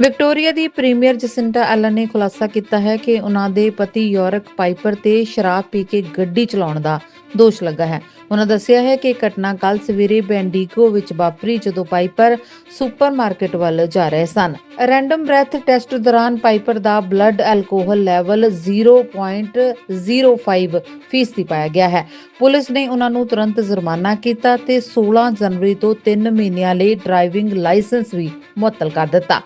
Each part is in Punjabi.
ਵਿਕਟੋਰੀਆ ਦੀ ਪ੍ਰੀਮੀਅਰ ਜਸਿੰਟਾ ਐਲਨ ਨੇ ਖੁਲਾਸਾ ਕੀਤਾ ਹੈ ਕਿ ਉਹਨਾਂ ਦੇ ਪਤੀ ਯੋਰਕ ਪਾਈਪਰ ਤੇ ਸ਼ਰਾਬ ਪੀ ਕੇ ਗੱਡੀ ਚਲਾਉਣ ਦਾ ਦੋਸ਼ ਲੱਗਾ ਹੈ। ਉਹਨਾਂ ਦੱਸਿਆ ਹੈ ਕਿ ਘਟਨਾ ਕੱਲ ਸਵੇਰੇ ਬੈਂਡੀਗੋ ਵਿੱਚ ਵਾਪਰੀ ਜਦੋਂ ਪਾਈਪਰ ਸੁਪਰਮਾਰਕਟ ਵੱਲ ਜਾ ਰਹੇ ਸਨ। ਰੈਂਡਮ ਬ੍ਰੈਥ ਟੈਸਟ ਦੌਰਾਨ ਪਾਈਪਰ ਦਾ ਬਲੱਡ ਐਲਕੋਹਲ ਲੈਵਲ 0.05 ਫੀਸਦੀ ਪਾਇਆ ਗਿਆ ਹੈ। ਪੁਲਿਸ ਨੇ ਉਹਨਾਂ ਨੂੰ ਤੁਰੰਤ ਜੁਰਮਾਨਾ ਕੀਤਾ ਤੇ 16 ਜਨਵਰੀ ਤੋਂ 3 ਮਹੀਨਿਆਂ ਲਈ ਡਰਾਈਵਿੰਗ ਲਾਇਸੈਂਸ ਵੀ ਮੁਅੱਤਲ ਕਰ ਦਿੱਤਾ।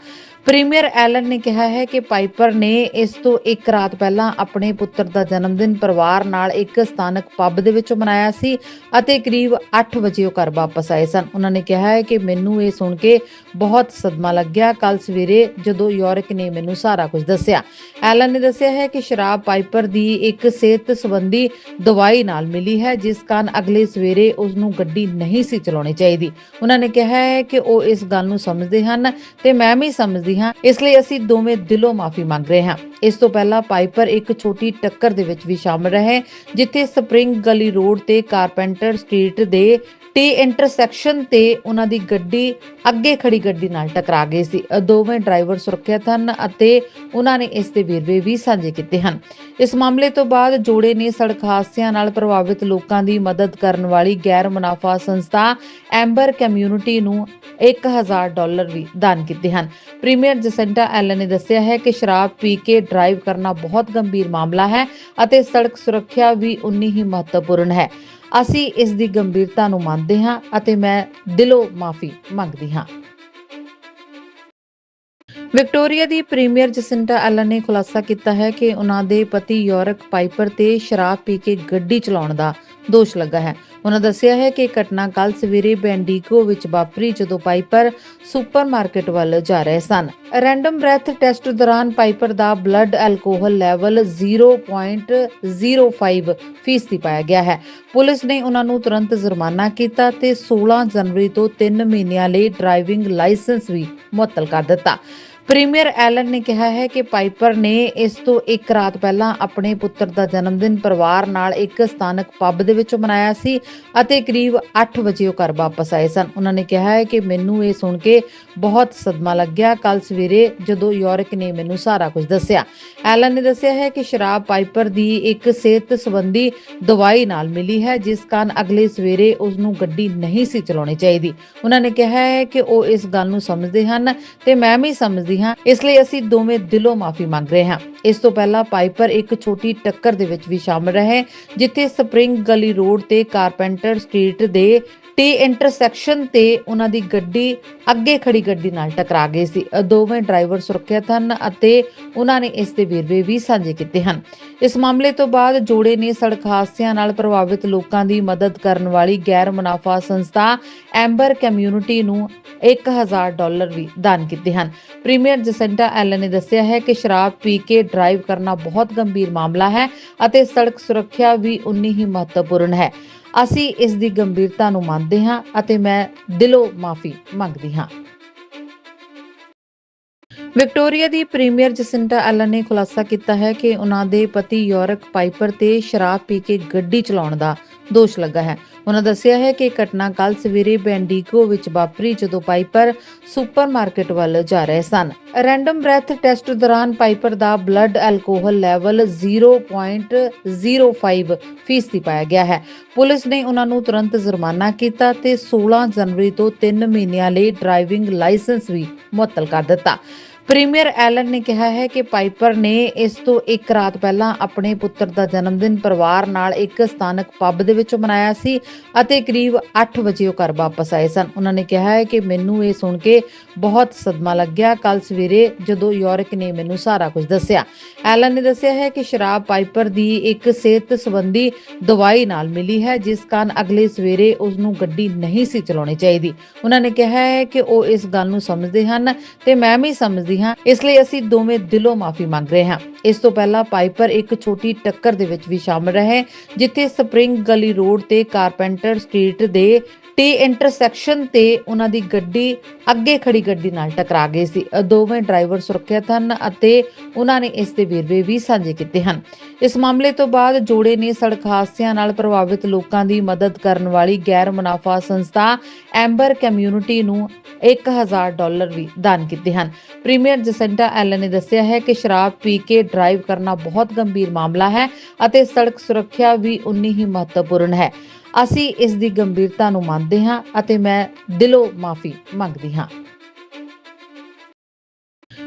ਪ੍ਰੀਮੀਅਰ ਐਲਨ ਨੇ ਕਿਹਾ ਹੈ ਕਿ ਪਾਈਪਰ ਨੇ ਇਸ ਤੋਂ ਇੱਕ ਰਾਤ ਪਹਿਲਾਂ ਆਪਣੇ ਪੁੱਤਰ ਦਾ ਜਨਮ ਦਿਨ ਪਰਿਵਾਰ ਨਾਲ ਇੱਕ ਸਥਾਨਕ ਪੱਬ ਦੇ ਵਿੱਚ ਮਨਾਇਆ ਸੀ ਅਤੇ ਕਰੀਬ 8 ਵਜੇ ਉਹ ਘਰ ਵਾਪਸ ਆਏ ਸਨ। ਉਹਨਾਂ ਨੇ ਕਿਹਾ ਹੈ ਕਿ ਮੈਨੂੰ ਇਹ ਸੁਣ ਕੇ ਬਹੁਤ ਸਦਮਾ ਲੱਗਿਆ। ਕੱਲ ਸਵੇਰੇ ਜਦੋਂ ਯੋਰਕ ਨੇ ਮੈਨੂੰ ਸਾਰਾ ਕੁਝ ਦੱਸਿਆ। ਐਲਨ ਨੇ ਦੱਸਿਆ ਹੈ ਕਿ ਸ਼ਰਾਬ ਪਾਈਪਰ ਦੀ ਇੱਕ ਸਿਹਤ ਸੰਬੰਧੀ ਦਵਾਈ ਨਾਲ ਮਿਲੀ ਹੈ, ਜਿਸ ਕਾਰਨ ਅਗਲੇ ਸਵੇਰੇ ਉਸ ਨੂੰ ਗੱਡੀ ਨਹੀਂ ਸੀ ਚਲਾਉਣੀ ਚਾਹੀਦੀ। ਉਹਨਾਂ ਨੇ ਕਿਹਾ ਹੈ ਕਿ ਉਹ ਇਸ ਗੱਲ ਨੂੰ ਸਮਝਦੇ ਹਨ ਤੇ ਮੈਂ ਵੀ ਸਮਝਦੀ ਹਾਂ ਇਸ ਲਈ ਅਸੀਂ ਦੋਵੇਂ ਦਿਲੋਂ ਮਾਫੀ ਮੰਗ ਰਹੇ ਹਾਂ। ਇਸ ਤੋਂ ਪਹਿਲਾਂ ਪਾਈਪਰ ਇੱਕ ਛੋਟੀ ਟੱਕਰ ਦੇ ਵਿੱਚ ਵੀ ਸ਼ਾਮਲ ਰਹੇ, ਜਿੱਥੇ ਸਪਰਿੰਗ ਗਲੀ ਰੋਡ ਤੇ ਕਾਰਪੈਂਟਰ ਸਟਰੀਟ ਦੇ ਟੀ ਇੰਟਰਸੈਕਸ਼ਨ ਤੇ ਉਹਨਾਂ ਦੀ ਗੱਡੀ ਅੱਗੇ ਖੜੀ ਗੱਡੀ ਨਾਲ ਟਕਰਾ ਗਈ ਸੀ। ਦੋਵੇਂ ਡਰਾਈਵਰ ਸੁਰੱਖਿਅਤ ਹਨ ਅਤੇ ਉਹਨਾਂ ਨੇ ਇਸ ਦੇ ਵੇਰਵੇ ਵੀ ਸਾਂਝੇ ਕੀਤੇ ਹਨ। ਇਸ ਮਾਮਲੇ ਤੋਂ ਬਾਅਦ ਜੋੜੇ ਨੇ ਸੜਕ ਹਾਦਸਿਆਂ ਨਾਲ ਪ੍ਰਭਾਵਿਤ ਲੋਕਾਂ ਦੀ ਮਦਦ ਕਰਨ ਵਾਲੀ ਗੈਰ ਮੁਨਾਫਾ ਸੰਸਥਾ ਐਂਬਰ ਕਮਿਊਨਿਟੀ ਨੂੰ 1000 ਡਾਲਰ ਵੀ ਦਾਨ ਕੀਤੇ ਹਨ। ਪ੍ਰੀਮੀਅਰ ਜਸੈਂਟਾ ਐਲਨ ਨੇ ਦੱਸਿਆ ਹੈ ਕਿ ਸ਼ਰਾਬ ਪੀ ਕੇ ਡਰਾਈਵ ਕਰਨਾ ਬਹੁਤ ਗੰਭੀਰ ਮਾਮਲਾ ਹੈ ਅਤੇ ਸੜਕ ਸੁਰੱਖਿਆ ਵੀ ਉਨੀ ਹੀ ਮਹੱਤਵਪੂਰਨ ਹੈ। ਅਸੀਂ ਇਸ ਦੀ ਗੰਭੀਰਤਾ ਨੂੰ ਮੰਨਦੇ ਹਾਂ ਅਤੇ ਮੈਂ ਦਿਲੋਂ ਮਾਫੀ ਮੰਗਦੀ ਹਾਂ। ਵਿਕਟੋਰੀਆ ਦੀ ਪ੍ਰੀਮੀਅਰ ਜਸਿੰਟਾ ਐਲਨ ਨੇ ਖੁਲਾਸਾ ਕੀਤਾ ਹੈ ਕਿ ਉਹਨਾਂ ਦੇ ਪਤੀ ਯੋਰਕ ਪਾਈਪਰ ਤੇ ਸ਼ਰਾਬ ਪੀ ਕੇ ਗੱਡੀ ਚਲਾਉਣ ਦਾ ਦੋਸ਼ ਲੱਗਾ ਹੈ। ਉਹਨਾਂ ਦੱਸਿਆ ਹੈ ਕਿ ਘਟਨਾ ਕੱਲ ਸਵੇਰੇ ਬੈਂਡੀਗੋ ਵਿੱਚ ਵਾਪਰੀ ਜਦੋਂ ਪਾਈਪਰ ਸੁਪਰਮਾਰਕਟ ਵੱਲ ਜਾ ਰਹੇ ਸਨ। ਰੈਂਡਮ ਬ੍ਰੈਥ ਟੈਸਟ ਦੌਰਾਨ ਪਾਈਪਰ ਦਾ ਬਲੱਡ ਐਲਕੋਹਲ ਲੈਵਲ 0.05 ਫੀਸਦੀ ਪਾਇਆ ਗਿਆ ਹੈ। ਪੁਲਿਸ ਨੇ ਉਹਨਾਂ ਨੂੰ ਤੁਰੰਤ ਜੁਰਮਾਨਾ ਕੀਤਾ ਤੇ 16 ਜਨਵਰੀ ਤੋਂ 3 ਮਹੀਨਿਆਂ ਲਈ ਡਰਾਈਵਿੰਗ ਲਾਇਸੈਂਸ ਵੀ ਮੁਅੱਤਲ ਕਰ ਦਿੱਤਾ। ਪ੍ਰੀਮੀਅਰ ਐਲਨ ਨੇ ਕਿਹਾ ਹੈ ਕਿ ਪਾਈਪਰ ਨੇ ਇਸ ਤੋਂ ਇੱਕ ਰਾਤ ਪਹਿਲਾਂ ਆਪਣੇ ਪੁੱਤਰ ਦਾ ਜਨਮ ਦਿਨ ਪਰਿਵਾਰ ਨਾਲ ਇੱਕ ਸਥਾਨਕ ਪੱਬ ਦੇ ਵਿੱਚ ਮਨਾਇਆ ਸੀ ਅਤੇ ਕਰੀਬ 8 ਵਜੇ ਉਹ ਘਰ ਵਾਪਸ ਆਏ ਸਨ। ਉਹਨਾਂ ਨੇ ਕਿਹਾ ਹੈ ਕਿ ਮੈਨੂੰ ਇਹ ਸੁਣ ਕੇ ਬਹੁਤ ਸਦਮਾ ਲੱਗਿਆ। ਕੱਲ ਸਵੇਰੇ ਜਦੋਂ ਯੋਰਕ ਨੇ ਮੈਨੂੰ ਸਾਰਾ ਕੁਝ ਦੱਸਿਆ। ਐਲਨ ਨੇ ਦੱਸਿਆ ਹੈ ਕਿ ਸ਼ਰਾਬ ਪਾਈਪਰ ਦੀ ਇੱਕ ਸਿਹਤ ਸੰਬੰਧੀ ਦਵਾਈ ਨਾਲ ਮਿਲੀ ਹੈ, ਜਿਸ ਕਾਰਨ ਅਗਲੇ ਸਵੇਰੇ ਉਸ ਨੂੰ ਗੱਡੀ ਨਹੀਂ ਸੀ ਚਲਾਉਣੀ ਚਾਹੀਦੀ। ਉਹਨਾਂ ਨੇ ਕਿਹਾ ਹੈ ਕਿ ਉਹ ਇਸ ਗੱਲ ਨੂੰ ਸਮਝਦੇ ਹਨ ਤੇ ਮੈਂ ਵੀ ਸਮਝਦੀ ਹਾਂ। ਇਸ ਲਈ ਅਸੀਂ ਦੋਵੇਂ ਦਿਲੋਂ ਮਾਫੀ ਮੰਗ ਰਹੇ ਹਾਂ। ਇਸ ਤੋਂ ਪਹਿਲਾਂ ਪਾਈਪਰ ਇੱਕ ਛੋਟੀ ਟੱਕਰ ਦੇ ਵਿੱਚ ਵੀ ਸ਼ਾਮਲ ਰਹੇ, ਜਿੱਥੇ ਸਪਰਿੰਗ ਗਲੀ ਰੋਡ ਤੇ ਕਾਰਪੈਂਟਰ ਸਟਰੀਟ ਦੇ ਟੀ ਇੰਟਰਸੈਕਸ਼ਨ ਤੇ ਉਹਨਾਂ ਦੀ ਗੱਡੀ ਅੱਗੇ ਖੜੀ ਗੱਡੀ ਨਾਲ ਟਕਰਾ ਗਈ ਸੀ। ਦੋਵੇਂ ਡਰਾਈਵਰ ਸੁਰੱਖਿਅਤ ਹਨ ਅਤੇ ਉਹਨਾਂ ਨੇ ਇਸ ਦੇ ਵੇਰਵੇ ਵੀ ਸਾਂਝੇ ਕੀਤੇ ਹਨ। ਇਸ ਮਾਮਲੇ ਤੋਂ ਬਾਅਦ ਜੋੜੇ ਨੇ ਸੜਕ ਹਾਦਸਿਆਂ ਨਾਲ ਪ੍ਰਭਾਵਿਤ ਲੋਕਾਂ ਦੀ ਮਦਦ ਕਰਨ ਵਾਲੀ ਗੈਰ ਮੁਨਾਫਾ ਸੰਸਥਾ ਐਂਬਰ ਕਮਿਊਨਿਟੀ ਨੂੰ 1000 ਡਾਲਰ ਵੀ ਦਾਨ ਕੀਤੇ ਹਨ। ਪ੍ਰੀਮੀਅਰ ਜਸੈਂਟਾ ਐਲਨ ਨੇ ਦੱਸਿਆ ਹੈ ਕਿ ਸ਼ਰਾਬ ਪੀ ਕੇ ਡਰਾਈਵ ਕਰਨਾ ਬਹੁਤ ਗੰਭੀਰ ਮਾਮਲਾ ਹੈ ਅਤੇ ਸੜਕ ਸੁਰੱਖਿਆ ਵੀ ਉਨੀ ਹੀ ਮਹੱਤਵਪੂਰਨ ਹੈ। ਅਸੀਂ ਇਸ ਦੀ ਗੰਭੀਰਤਾ ਨੂੰ ਮੰਨਦੇ ਹਾਂ ਅਤੇ ਮੈਂ ਦਿਲੋਂ ਮਾਫੀ ਮੰਗਦੀ ਹਾਂ। ਵਿਕਟੋਰੀਆ ਦੀ ਪ੍ਰੀਮੀਅਰ ਜਸਿੰਟਾ ਐਲਨ ਨੇ ਖੁਲਾਸਾ ਕੀਤਾ ਹੈ ਕਿ ਉਹਨਾਂ ਦੇ ਪਤੀ ਯੋਰਕ ਪਾਈਪਰ ਤੇ ਸ਼ਰਾਬ ਪੀ ਕੇ ਗੱਡੀ ਚਲਾਉਣ ਦਾ ਦੋਸ਼ ਲੱਗਾ ਹੈ। ਉਹਨਾਂ ਦੱਸਿਆ ਹੈ ਕਿ ਘਟਨਾ ਕੱਲ ਸਵੇਰੇ ਬੈਂਡੀਗੋ ਵਿੱਚ ਵਾਪਰੀ ਜਦੋਂ ਪਾਈਪਰ ਸੁਪਰਮਾਰਕਟ ਵੱਲ ਜਾ ਰਹੇ ਸਨ। ਰੈਂਡਮ ਬ੍ਰੈਥ ਟੈਸਟ ਦੌਰਾਨ ਪਾਈਪਰ ਦਾ ਬਲੱਡ ਐਲਕੋਹਲ ਲੈਵਲ 0.05 ਫੀਸਦੀ ਪਾਇਆ ਗਿਆ ਹੈ। ਪੁਲਿਸ ਨੇ ਉਹਨਾਂ ਨੂੰ ਤੁਰੰਤ ਜੁਰਮਾਨਾ ਕੀਤਾ ਤੇ 16 ਜਨਵਰੀ ਤੋਂ 3 ਮਹੀਨਿਆਂ ਲਈ ਡਰਾਈਵਿੰਗ ਲਾਇਸੈਂਸ ਵੀ ਮੁਅੱਤਲ ਕਰ ਦਿੱਤਾ। ਪ੍ਰੀਮੀਅਰ ਐਲਨ ਨੇ ਕਿਹਾ ਹੈ ਕਿ ਪਾਈਪਰ ਨੇ ਇਸ ਤੋਂ ਇੱਕ ਰਾਤ ਪਹਿਲਾਂ ਆਪਣੇ ਪੁੱਤਰ ਦਾ ਜਨਮ ਦਿਨ ਪਰਿਵਾਰ ਨਾਲ ਇੱਕ ਸਥਾਨਕ ਪੱਬ ਦੇ ਵਿੱਚ ਮਨਾਇਆ ਸੀ ਅਤੇ ਕਰੀਬ 8 ਵਜੇ ਉਹ ਘਰ ਵਾਪਸ ਆਏ ਸਨ। ਉਹਨਾਂ ਨੇ ਕਿਹਾ ਹੈ ਕਿ ਮੈਨੂੰ ਇਹ ਸੁਣ ਕੇ ਬਹੁਤ ਸਦਮਾ ਲੱਗਿਆ। ਕੱਲ ਸਵੇਰੇ ਜਦੋਂ ਯੋਰਕ ਨੇ ਮੈਨੂੰ ਸਾਰਾ ਕੁਝ ਦੱਸਿਆ। ਐਲਨ ਨੇ ਦੱਸਿਆ ਹੈ ਕਿ ਸ਼ਰਾਬ ਪਾਈਪਰ ਦੀ ਇੱਕ ਸਿਹਤ ਸੰਬੰਧੀ ਦਵਾਈ ਨਾਲ ਮਿਲੀ ਹੈ, ਜਿਸ ਕਾਰਨ ਅਗਲੇ ਸਵੇਰੇ ਉਸ ਨੂੰ ਗੱਡੀ ਨਹੀਂ ਸੀ ਚਲਾਉਣੀ ਚਾਹੀਦੀ। ਉਹਨਾਂ ਨੇ ਕਿਹਾ ਹੈ ਕਿ ਉਹ ਇਸ ਗੱਲ ਨੂੰ ਸਮਝਦੇ ਹਨ ਤੇ ਮੈਂ ਵੀ ਸਮਝਦੀ ਹਾਂ। ਇਸ ਲਈ ਅਸੀਂ ਦੋਵੇਂ ਦਿਲੋਂ ਮਾਫੀ ਮੰਗ ਰਹੇ ਹਾਂ। ਇਸ ਤੋਂ ਪਹਿਲਾਂ ਪਾਈਪਰ ਇੱਕ ਛੋਟੀ ਟੱਕਰ ਦੇ ਵਿੱਚ ਵੀ ਸ਼ਾਮਲ ਰਹੇ, ਜਿੱਥੇ ਸਪਰਿੰਗ ਗਲੀ ਰੋਡ ਤੇ ਕਾਰਪੈਂਟਰ ਸਟਰੀਟ ਦੇ ਟੀ ਇੰਟਰਸੈਕਸ਼ਨ ਤੇ ਉਹਨਾਂ ਦੀ ਗੱਡੀ ਅੱਗੇ ਖੜੀ ਗੱਡੀ ਨਾਲ ਟਕਰਾ ਗਈ ਸੀ। ਦੋਵੇਂ ਡਰਾਈਵਰ ਸੁਰੱਖਿਅਤ ਹਨ ਅਤੇ ਉਹਨਾਂ ਨੇ ਇਸ ਦੇ ਵੇਰਵੇ ਵੀ ਸਾਂਝੇ ਕੀਤੇ ਹਨ। ਇਸ ਮਾਮਲੇ ਤੋਂ ਬਾਅਦ ਜੋੜੇ ਨੇ ਸੜਕ ਹਾਦਸਿਆਂ ਨਾਲ ਪ੍ਰਭਾਵਿਤ ਲੋਕਾਂ ਦੀ ਮਦਦ ਕਰਨ ਵਾਲੀ ਗੈਰ ਮੁਨਾਫਾ ਸੰਸਥਾ ਐਂਬਰ ਕਮਿਊਨਿਟੀ ਨੂੰ 1000 ਡਾਲਰ ਵੀ ਦਾਨ ਕੀਤੇ ਹਨ। ਪ੍ਰੀਮੀਅਰ ਜਸੈਂਟਾ ਐਲਨ ਨੇ ਦੱਸਿਆ ਹੈ ਕਿ ਸ਼ਰਾਬ ਪੀ ਕੇ ਡਰਾਈਵ ਕਰਨਾ ਬਹੁਤ ਗੰਭੀਰ ਮਾਮਲਾ ਹੈ ਅਤੇ ਸੜਕ ਸੁਰੱਖਿਆ ਵੀ ਉਨੀ ਹੀ ਮਹੱਤਵਪੂਰਨ ਹੈ। ਅਸੀਂ ਇਸ ਦੀ ਗੰਭੀਰਤਾ ਨੂੰ ਮੰਨਦੇ ਹਾਂ ਅਤੇ ਮੈਂ ਦਿਲੋਂ ਮਾਫੀ ਮੰਗਦੀ ਹਾਂ।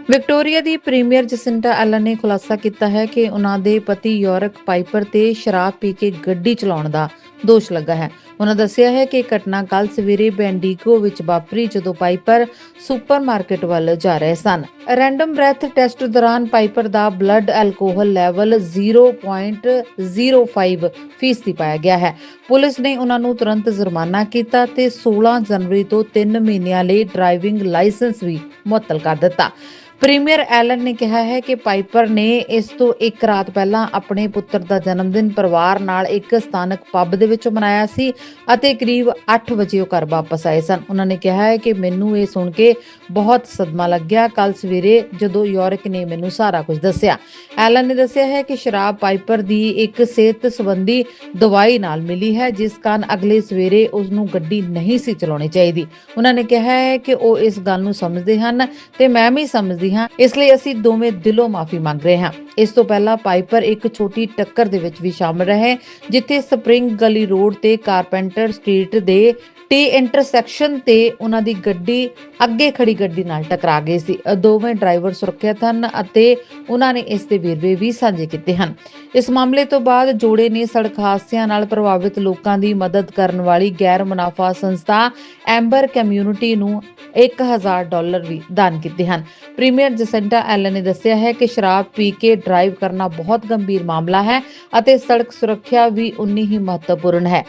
ਵਿਕਟੋਰੀਆ ਦੀ ਪ੍ਰੀਮੀਅਰ ਜਸਿੰਟਾ ਐਲਨ ਨੇ ਖੁਲਾਸਾ ਕੀਤਾ ਹੈ ਕਿ ਉਹਨਾਂ ਦੇ ਪਤੀ ਯੋਰਕ ਪਾਈਪਰ ਤੇ ਸ਼ਰਾਬ ਪੀ ਕੇ ਗੱਡੀ ਚਲਾਉਣ ਦਾ ਦੋਸ਼ ਲੱਗਾ ਹੈ। ਉਹਨਾਂ ਦੱਸਿਆ ਹੈ ਕਿ ਘਟਨਾ ਕੱਲ ਸਵੇਰੇ ਬੈਂਡੀਗੋ ਵਿੱਚ ਵਾਪਰੀ ਜਦੋਂ ਪਾਈਪਰ ਸੁਪਰਮਾਰਕਟ ਵੱਲ ਜਾ ਰਹੇ ਸਨ। ਰੈਂਡਮ ਬ੍ਰੈਥ ਟੈਸਟ ਦੌਰਾਨ ਪਾਈਪਰ ਦਾ ਬਲੱਡ ਐਲਕੋਹਲ ਲੈਵਲ 0.05 ਫੀਸਦੀ ਪਾਇਆ ਗਿਆ ਹੈ। ਪੁਲਿਸ ਨੇ ਉਹਨਾਂ ਨੂੰ ਤੁਰੰਤ ਜੁਰਮਾਨਾ ਕੀਤਾ ਤੇ 16 ਜਨਵਰੀ ਤੋਂ 3 ਮਹੀਨਿਆਂ ਲਈ ਡਰਾਈਵਿੰਗ ਲਾਇਸੈਂਸ ਵੀ ਮੁਅੱਤਲ ਕਰ ਦਿੱਤਾ। ਪ੍ਰੀਮੀਅਰ ਐਲਨ ਨੇ ਕਿਹਾ ਹੈ ਕਿ ਪਾਈਪਰ ਨੇ ਇਸ ਤੋਂ ਇੱਕ ਰਾਤ ਪਹਿਲਾਂ ਆਪਣੇ ਪੁੱਤਰ ਦਾ ਜਨਮ ਦਿਨ ਪਰਿਵਾਰ ਨਾਲ ਇੱਕ ਸਥਾਨਕ ਪੱਬ ਦੇ ਵਿੱਚ ਮਨਾਇਆ ਸੀ ਅਤੇ ਕਰੀਬ 8 ਵਜੇ ਉਹ ਘਰ ਵਾਪਸ ਆਏ ਸਨ। ਉਹਨਾਂ ਨੇ ਕਿਹਾ ਹੈ ਕਿ ਮੈਨੂੰ ਇਹ ਸੁਣ ਕੇ ਬਹੁਤ ਸਦਮਾ ਲੱਗਿਆ। ਕੱਲ ਸਵੇਰੇ ਜਦੋਂ ਯੋਰਕ ਨੇ ਮੈਨੂੰ ਸਾਰਾ ਕੁਝ ਦੱਸਿਆ। ਐਲਨ ਨੇ ਦੱਸਿਆ ਹੈ ਕਿ ਸ਼ਰਾਬ ਪਾਈਪਰ ਦੀ ਇੱਕ ਸਿਹਤ ਸੰਬੰਧੀ ਦਵਾਈ ਨਾਲ ਮਿਲੀ ਹੈ, ਜਿਸ ਕਾਰਨ ਅਗਲੇ ਸਵੇਰੇ ਉਸ ਨੂੰ ਗੱਡੀ ਨਹੀਂ ਸੀ ਚਲਾਉਣੀ ਚਾਹੀਦੀ। ਉਹਨਾਂ ਨੇ ਕਿਹਾ ਹੈ ਕਿ ਉਹ ਇਸ ਗੱਲ ਨੂੰ ਸਮਝਦੇ ਹਨ ਤੇ ਮੈਂ ਵੀ ਸਮਝਦੀ ਹਾਂ। ਇਸ ਲਈ ਅਸੀਂ ਦੋਵੇਂ ਦਿਲੋਂ ਮਾਫੀ ਮੰਗ ਰਹੇ ਹਾਂ। ਇਸ ਤੋਂ ਪਹਿਲਾਂ ਪਾਈਪਰ ਇੱਕ ਛੋਟੀ ਟੱਕਰ ਦੇ ਵਿੱਚ ਵੀ ਸ਼ਾਮਲ ਰਹੇ, ਜਿੱਥੇ ਸਪਰਿੰਗ ਗਲੀ ਰੋਡ ਤੇ ਕਾਰਪੈਂਟਰ ਸਟਰੀਟ ਦੇ ਟੀ ਇੰਟਰਸੈਕਸ਼ਨ ਤੇ ਉਹਨਾਂ ਦੀ ਗੱਡੀ ਅੱਗੇ ਖੜੀ ਗੱਡੀ ਨਾਲ ਟਕਰਾ ਗਈ ਸੀ। ਦੋਵੇਂ ਡਰਾਈਵਰ ਸੁਰੱਖਿਅਤ ਹਨ ਅਤੇ ਉਹਨਾਂ ਨੇ ਇਸ ਦੇ ਵੇਰਵੇ ਵੀ ਸਾਂਝੇ ਕੀਤੇ ਹਨ। ਇਸ ਮਾਮਲੇ ਤੋਂ ਬਾਅਦ ਜੋੜੇ ਨੇ ਸੜਕ ਹਾਦਸਿਆਂ ਨਾਲ ਪ੍ਰਭਾਵਿਤ ਲੋਕਾਂ ਦੀ ਮਦਦ ਕਰਨ ਵਾਲੀ ਗੈਰ ਮੁਨਾਫਾ ਸੰਸਥਾ ਐਂਬਰ ਕਮਿਊਨਿਟੀ ਨੂੰ 1000 ਡਾਲਰ ਵੀ ਦਾਨ ਕੀਤੇ ਹਨ। ਪ੍ਰੀਮੀਅਰ ਜਸੈਂਟਾ ਐਲਨ ਨੇ ਦੱਸਿਆ ਹੈ ਕਿ ਸ਼ਰਾਬ ਪੀ ਕੇ ਡਰਾਈਵ ਕਰਨਾ ਬਹੁਤ ਗੰਭੀਰ ਮਾਮਲਾ ਹੈ ਅਤੇ ਸੜਕ ਸੁਰੱਖਿਆ ਵੀ ਉਨੀ ਹੀ ਮਹੱਤਵਪੂਰਨ ਹੈ।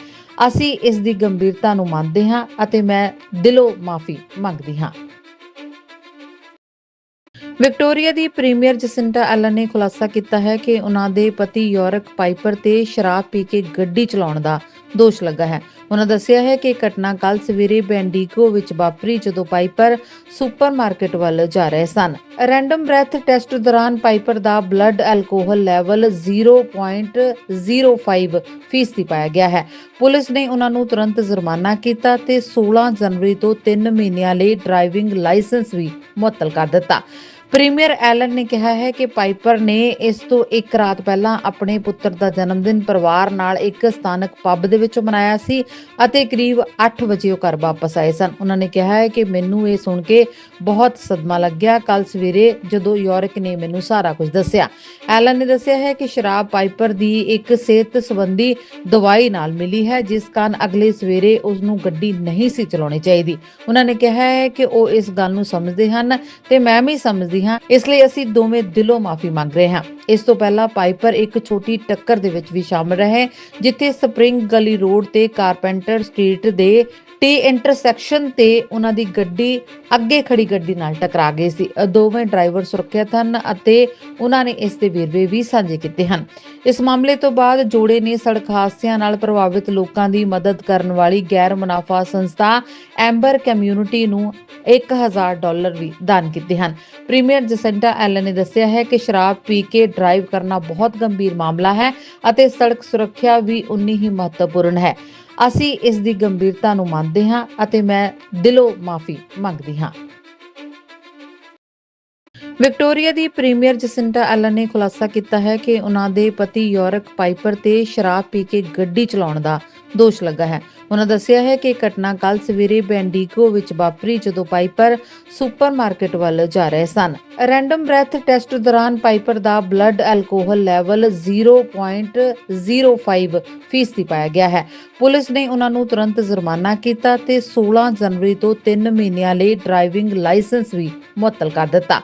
ਅਸੀਂ ਇਸ ਦੀ ਗੰਭੀਰਤਾ ਨੂੰ ਮੰਨਦੇ ਹਾਂ ਅਤੇ ਮੈਂ ਦਿਲੋਂ ਮਾਫੀ ਮੰਗਦੀ ਹਾਂ। ਵਿਕਟੋਰੀਆ ਦੀ ਪ੍ਰੀਮੀਅਰ ਜਸਿੰਟਾ ਐਲਨ ਨੇ ਖੁਲਾਸਾ ਕੀਤਾ ਹੈ ਕਿ ਉਹਨਾਂ ਦੇ ਪਤੀ ਯੋਰਕ ਪਾਈਪਰ ਤੇ ਸ਼ਰਾਬ ਪੀ ਕੇ ਗੱਡੀ ਚਲਾਉਣ ਦਾ ਦੋਸ਼ ਲੱਗਾ ਹੈ। ਉਹਨਾਂ ਦੱਸਿਆ ਹੈ ਕਿ ਘਟਨਾ ਕੱਲ ਸਵੇਰੇ ਬੈਂਡੀਗੋ ਵਿੱਚ ਵਾਪਰੀ ਜਦੋਂ ਪਾਈਪਰ ਸੁਪਰਮਾਰਕਟ ਵੱਲ ਜਾ ਰਹੇ ਸਨ। ਰੈਂਡਮ ਬ੍ਰੈਥ ਟੈਸਟ ਦੌਰਾਨ ਪਾਈਪਰ ਦਾ ਬਲੱਡ ਐਲਕੋਹਲ ਲੈਵਲ 0.05 ਫੀਸਦੀ ਪਾਇਆ ਗਿਆ ਹੈ। ਪੁਲਿਸ ਨੇ ਉਹਨਾਂ ਨੂੰ ਤੁਰੰਤ ਜੁਰਮਾਨਾ ਕੀਤਾ ਤੇ 16 ਜਨਵਰੀ ਤੋਂ 3 ਮਹੀਨਿਆਂ ਲਈ ਡਰਾਈਵਿੰਗ ਲਾਇਸੈਂਸ ਵੀ ਮੁਅੱਤਲ ਕਰ ਦਿੱਤਾ। ਪ੍ਰੀਮੀਅਰ ਐਲਨ ਨੇ ਕਿਹਾ ਹੈ ਕਿ ਪਾਈਪਰ ਨੇ ਇਸ ਤੋਂ ਇੱਕ ਰਾਤ ਪਹਿਲਾਂ ਆਪਣੇ ਪੁੱਤਰ ਦਾ ਜਨਮ ਦਿਨ ਪਰਿਵਾਰ ਨਾਲ ਇੱਕ ਸਥਾਨਕ ਪੱਬ ਦੇ ਵਿੱਚ ਮਨਾਇਆ ਸੀ ਅਤੇ ਕਰੀਬ 8 ਵਜੇ ਉਹ ਘਰ ਵਾਪਸ ਆਏ ਸਨ। ਉਹਨਾਂ ਨੇ ਕਿਹਾ ਹੈ ਕਿ ਮੈਨੂੰ ਇਹ ਸੁਣ ਕੇ ਬਹੁਤ ਸਦਮਾ ਲੱਗਿਆ। ਕੱਲ ਸਵੇਰੇ ਜਦੋਂ ਯੋਰਕ ਨੇ ਮੈਨੂੰ ਸਾਰਾ ਕੁਝ ਦੱਸਿਆ। ਐਲਨ ਨੇ ਦੱਸਿਆ ਹੈ ਕਿ ਸ਼ਰਾਬ ਪਾਈਪਰ ਦੀ ਇੱਕ ਸਿਹਤ ਸੰਬੰਧੀ ਦਵਾਈ ਨਾਲ ਮਿਲੀ ਹੈ, ਜਿਸ ਕਾਰਨ ਅਗਲੇ ਸਵੇਰੇ ਉਸ ਨੂੰ ਗੱਡੀ ਨਹੀਂ ਸੀ ਚਲਾਉਣੀ ਚਾਹੀਦੀ। ਉਹਨਾਂ ਨੇ ਕਿਹਾ ਹੈ ਕਿ ਉਹ ਇਸ ਗੱਲ ਨੂੰ ਸਮਝਦੇ ਹਨ ਤੇ ਮੈਂ ਵੀ ਸਮਝਦੀ ਹਾਂ। ਇਸ ਲਈ ਅਸੀਂ ਦੋਵੇਂ ਦਿਲੋਂ ਮਾਫੀ ਮੰਗ ਰਹੇ ਹਾਂ। ਇਸ ਤੋਂ ਪਹਿਲਾਂ ਪਾਈਪਰ ਇੱਕ ਛੋਟੀ ਟੱਕਰ ਦੇ ਵਿੱਚ ਵੀ ਸ਼ਾਮਲ ਰਹੇ, ਜਿੱਥੇ ਸਪਰਿੰਗ ਗਲੀ ਰੋਡ ਤੇ ਕਾਰਪੈਂਟਰ ਸਟਰੀਟ ਦੇ ਟੀ ਇੰਟਰਸੈਕਸ਼ਨ ਤੇ ਉਹਨਾਂ ਦੀ ਗੱਡੀ ਅੱਗੇ ਖੜੀ ਗੱਡੀ ਨਾਲ ਟਕਰਾ ਗਈ ਸੀ। ਦੋਵੇਂ ਡਰਾਈਵਰ ਸੁਰੱਖਿਅਤ ਹਨ ਅਤੇ ਉਹਨਾਂ ਨੇ ਇਸ ਦੇ ਵੇਰਵੇ ਵੀ ਸਾਂਝੇ ਕੀਤੇ ਹਨ। ਇਸ ਮਾਮਲੇ ਤੋਂ ਬਾਅਦ ਜੋੜੇ ਨੇ ਸੜਕ ਹਾਦਸਿਆਂ ਨਾਲ ਪ੍ਰਭਾਵਿਤ ਲੋਕਾਂ ਦੀ ਮਦਦ ਕਰਨ ਵਾਲੀ ਗੈਰ ਮੁਨਾਫਾ ਸੰਸਥਾ ਐਂਬਰ ਕਮਿਊਨਿਟੀ ਨੂੰ 1000 ਡਾਲਰ ਵੀ ਦਾਨ ਕੀਤੇ ਹਨ। ਪ੍ਰੀਮੀਅਰ ਜਸੈਂਟਾ ਐਲਨ ਨੇ ਦੱਸਿਆ ਹੈ ਕਿ ਸ਼ਰਾਬ ਪੀ ਕੇ ਡਰਾਈਵ ਕਰਨਾ ਬਹੁਤ ਗੰਭੀਰ ਮਾਮਲਾ ਹੈ ਅਤੇ ਸੜਕ ਸੁਰੱਖਿਆ ਵੀ ਉਨੀ ਹੀ ਮਹੱਤਵਪੂਰਨ ਹੈ। ਅਸੀਂ ਇਸ ਦੀ ਗੰਭੀਰਤਾ ਨੂੰ ਮੰਨਦੇ ਹਾਂ ਅਤੇ ਮੈਂ ਦਿਲੋਂ ਮਾਫੀ ਮੰਗਦੀ ਹਾਂ। ਵਿਕਟੋਰੀਆ ਦੀ ਪ੍ਰੀਮੀਅਰ ਜਸਿੰਟਾ ਐਲਨ ਨੇ ਖੁਲਾਸਾ ਕੀਤਾ ਹੈ ਕਿ ਉਹਨਾਂ ਦੇ ਪਤੀ ਯੋਰਕ ਪਾਈਪਰ ਤੇ ਸ਼ਰਾਬ ਪੀ ਕੇ ਗੱਡੀ ਚਲਾਉਣ ਦਾ ਦੋਸ਼ ਲੱਗਾ ਹੈ। ਉਹਨਾਂ ਦੱਸਿਆ ਹੈ ਕਿ ਘਟਨਾ ਕੱਲ ਸਵੇਰੇ ਬੈਂਡੀਗੋ ਵਿੱਚ ਵਾਪਰੀ ਜਦੋਂ ਪਾਈਪਰ ਸੁਪਰਮਾਰਕਟ ਵੱਲ ਜਾ ਰਹੇ ਸਨ। ਰੈਂਡਮ ਬ੍ਰੈਥ ਟੈਸਟ ਦੌਰਾਨ ਪਾਈਪਰ ਦਾ ਬਲੱਡ ਐਲਕੋਹਲ ਲੈਵਲ 0.05 ਫੀਸਦੀ ਪਾਇਆ ਗਿਆ ਹੈ। ਪੁਲਿਸ ਨੇ ਉਹਨਾਂ ਨੂੰ ਤੁਰੰਤ ਜੁਰਮਾਨਾ ਕੀਤਾ ਤੇ 16 ਜਨਵਰੀ ਤੋਂ 3 ਮਹੀਨਿਆਂ ਲਈ ਡਰਾਈਵਿੰਗ ਲਾਇਸੈਂਸ ਵੀ ਮੁਅੱਤਲ ਕਰ ਦਿੱਤਾ।